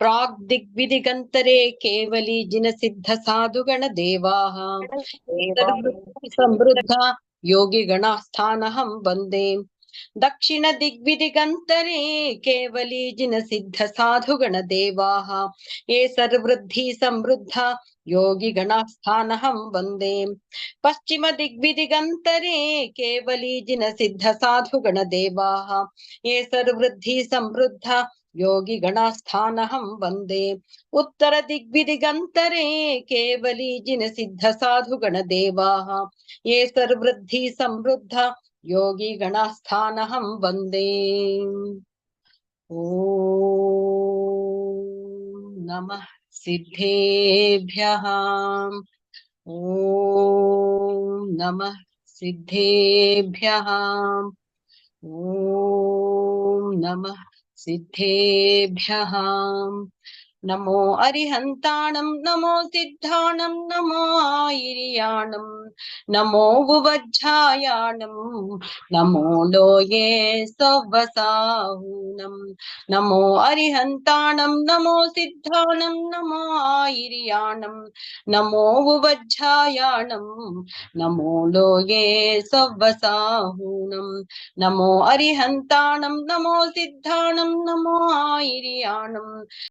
प्राग्दिग्विदिगन्तरे केवली जिनसिद्धसाधुगणदेवाः। समृद्धा योगिगणास्थानहं वंदे। दक्षिणदिग्विदिगन्तरे केवली जिन सिद्ध साधुगण जिनसिद्धसाधुगणदेवाः ये सर्वृद्धि समृद्धा योगिगणास्थानहं वंदे। पश्चिमदिग्विदिगन्तरे केवली जिनसिद्धसाधुगणदेवाः ये सर्वृद्धि समृद्धा योगिगणास्थानहं वंदे। उत्तरदिग्विदिगन्तरे केवली जिन सिद्ध जिनसिद्धसाधुगणदेवाः ये सर्वृद्धि समृद्धा योगिगणास्थानहं वंदे। ॐ नमः सिद्धेभ्यः। ॐ नमः सिद्धेभ्यः। ॐ नमः सिद्धेभ्यः। नमो अरिहन्ताणं, नमो सिद्धाणं, नमो आयिर्याणं नमो बुवज्झायाणं नमो लोये सव्वसाहूनं नमो अरिहन्ताणं नमो सिद्धाणं नमो आयिर्याणं नमो बुवज्झायाणं नमो लोये सव्वसाहूनं नमो अरिहन्ताणं नमो सिद्धाणं नमो आयिर्याणं